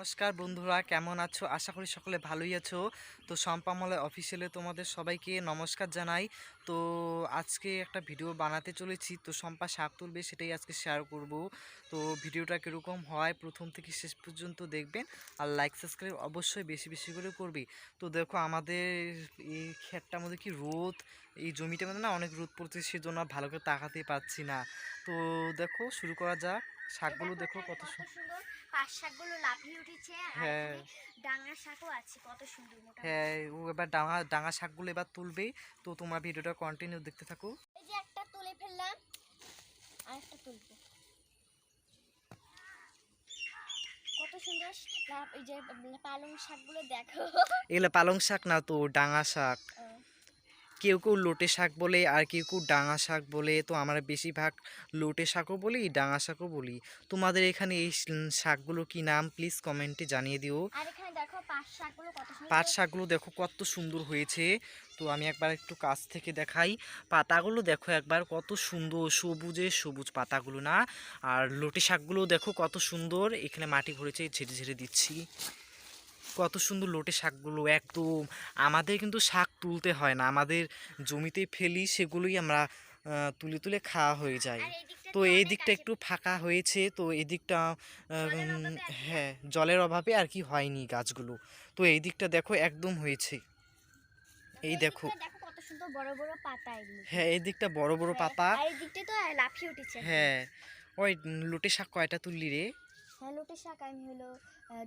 নমস্কার বন্ধুরা, কেমন আছো? আশা করি সকলে ভালোই আছো। তো সম্পামলে অফিসিয়ালে তোমাদের সবাইকে নমস্কার জানাই। তো আজকে একটা ভিডিও বানাতে চলেছি, তো সম্পা শাক তুলবে সেটাই আজকে শেয়ার করব। তো ভিডিওটা কীরকম হয়, প্রথম থেকে শেষ পর্যন্ত দেখবেন আর লাইক সাবস্ক্রাইব অবশ্যই বেশি বেশি করে করবি। তো দেখো আমাদের এই ক্ষেতটার মধ্যে কি রোদ, এই জমিটার মধ্যে না অনেক রোদ পড়ছে সেজন্য ভালো করে তাকাতে পারছি না। তো দেখো শুরু করা যাক। শাকগুলো দেখো কত সুন্দর। পাট শাকগুলো লাফিয়ে উঠেছে হ্যাঁ। ডাঙার শাকও আছে কত সুন্দর মোটা হ্যাঁ ও এবার ডাঙা ডাঙা শাকগুলো এবার তুলবে। তো তোমরা ভিডিওটা কন্টিনিউ দেখতে থাকো। এই যে একটা তুলে ফেললাম আর একটা তুলবো। কত সুন্দর এই যে পালং শাকগুলো দেখো। এগুলো পালং শাক না তো ডাঙা শাক। কেউ কেউ লোটে শাক বলে আর কেউ কেউ ডাঙা শাক বলে। তো আমরা বেশিরভাগ লোটে শাকও বলি ডাঙা শাকও বলি। তোমাদের এখানে এই শাকগুলো কি নাম? প্লিজ কমেন্টে জানিয়ে দিও। পাট শাকগুলো দেখো কত সুন্দর হয়েছে। তো আমি একবার একটু কাছ থেকে দেখাই। পাতাগুলো দেখো একবার কত সুন্দর সবুজে সবুজ পাতাগুলো না? আর লোটে শাকগুলো দেখো কত সুন্দর। এখানে মাটি ভরেছে ঝেড়ে ঝেড়ে দিচ্ছি। কত সুন্দর লোটে শাকগুলো একদম। আমাদের কিন্তু শাক তুলতে হয় না আমাদের জমিতে ফেলি সেগুলোই আমরা তুলে তুলে খাওয়া হয়ে যায়। তো এই দিকটা একটু ফাঁকা হয়েছে তো এই দিকটা হ্যাঁ জলের অভাবে আর কি হয়নি গাছগুলো। তো এই দিকটা দেখো একদম হয়েছে। এই দেখো। হ্যাঁ এই দিকটা বড় বড় হ্যাঁ, পাতা। হ্যাঁ ওই লোটে শাক কয়টা তুললি রে? হ্যাঁ লোটে শাক আমি হলো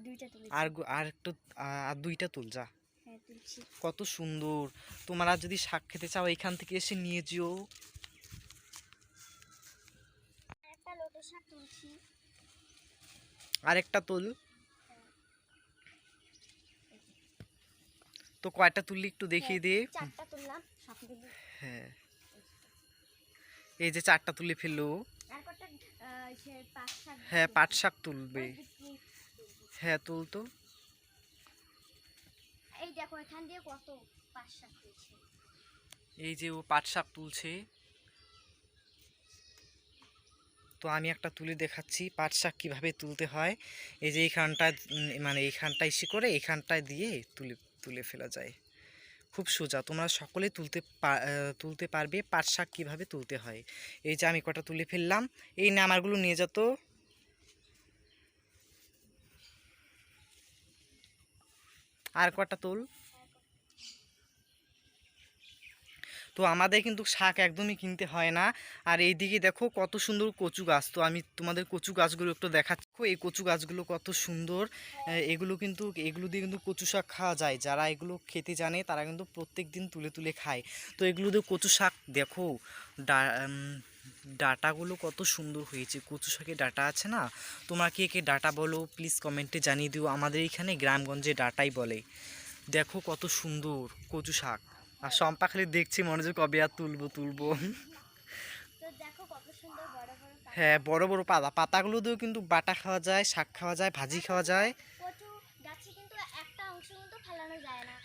দুইটা তুলেছি। আর আর একটু আর দুইটা তুল যা। হ্যাঁ কত সুন্দর। তোমরা যদি শাক খেতে চাও এখান থেকে এসে নিয়ে যেও। আর একটা লোটে শাক তুলছি। আর তুল। তো কয়টা তুললি একটু দেখিয়ে দে। চারটা তুললাম হ্যাঁ। এই যে চারটা তুলে ফেলল। হ্যাঁ পাট শাক তুলবে। হ্যাঁ তুলতো। এই দেখো এখান দিয়ে কত পাট শাক তুলছে। এই যে ও পাট শাক তুলছে। তো আমি একটা তুলে দেখাচ্ছি পাট শাক কীভাবে তুলতে হয়। এই যে এইখানটায় মানে এইখানটায় ইসে করে এইখানটায় দিয়ে তুলে তুলে ফেলা যায়। খুব সোজা। তোমরা সকলে তুলতে তুলতে পারবে, পাট শাক কীভাবে তুলতে হয়। এই যে আমি কটা তুলে ফেললাম, এই নামারগুলো নিয়ে যেত আর কটা তুল? তো আমাদের কিন্তু শাক একদমই কিনতে হয় না। আর এইদিকে দেখো কত সুন্দর কচু গাছ। তো আমি তোমাদের কচু গাছগুলো একটু দেখাচ্ছি। এই কচু গাছগুলো কত সুন্দর। এগুলো কিন্তু, এগুলো দিয়ে কিন্তু কচু শাক খাওয়া যায়। যারা এগুলো খেতে জানে, তারা কিন্তু প্রত্যেক দিন তুলে তুলে খায়। তো এগুলো দিয়ে কচু শাক দেখো, ডা ডাটাগুলো কত সুন্দর হয়েছে। কচু শাকের ডাটা আছে না? তোমরা কে কে ডাটা বলো প্লিজ কমেন্টে জানিয়ে দিও। আমাদের এখানে গ্রামগঞ্জে ডাটাই বলে। দেখো কত সুন্দর কচু শাক। আর সম্পা খালি দেখছি মনে হচ্ছে কবে আর তুলবো তুলবো। হ্যাঁ বড় বড় পাতা। পাতাগুলো দিয়েও কিন্তু বাটা খাওয়া যায় শাক খাওয়া যায় ভাজি খাওয়া যায়। অংশ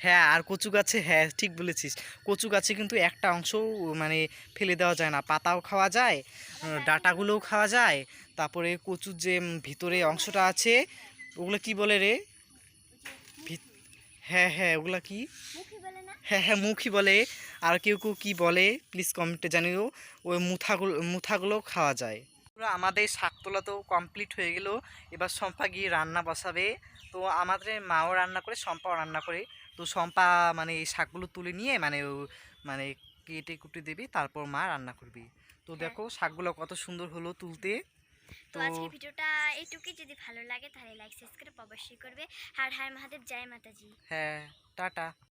হ্যাঁ আর কচু গাছে হ্যাঁ ঠিক বলেছিস। কচু গাছে কিন্তু একটা অংশও মানে ফেলে দেওয়া যায় না। পাতাও খাওয়া যায় ডাঁটাগুলোও খাওয়া যায়। তারপরে কচুর যে ভিতরে অংশটা আছে ওগুলো কি বলে রে? হ্যাঁ হ্যাঁ ওগুলা কি? হ্যাঁ হ্যাঁ মুখই বলে। আর কেউ কেউ কী বলে? প্লিজ কমেন্টে জানিও। ওই মুথাগুলো মুথাগুলো খাওয়া যায়। পুরো আমাদের শাক তোলা তো কমপ্লিট হয়ে গেল। এবার শম্পা গিয়ে রান্না বসাবে। তো আমাদের মাও রান্না করে শম্পাও রান্না করে। তো শম্পা মানে এই শাকগুলো তুলে নিয়ে মানে মানে কেটে কুটে দেবে তারপর মা রান্না করবে। তো হ্যাঁ। দেখো শাকগুলো কত সুন্দর হলো তুলতে। তো আজকে ভিডিওটা এইটুকুই। যদি ভালো লাগে তাহলে লাইক সাবস্ক্রাইব অবশ্যই করবে। আর হায় মহাদেব জয় মাতাজি। হ্যাঁ টাটা।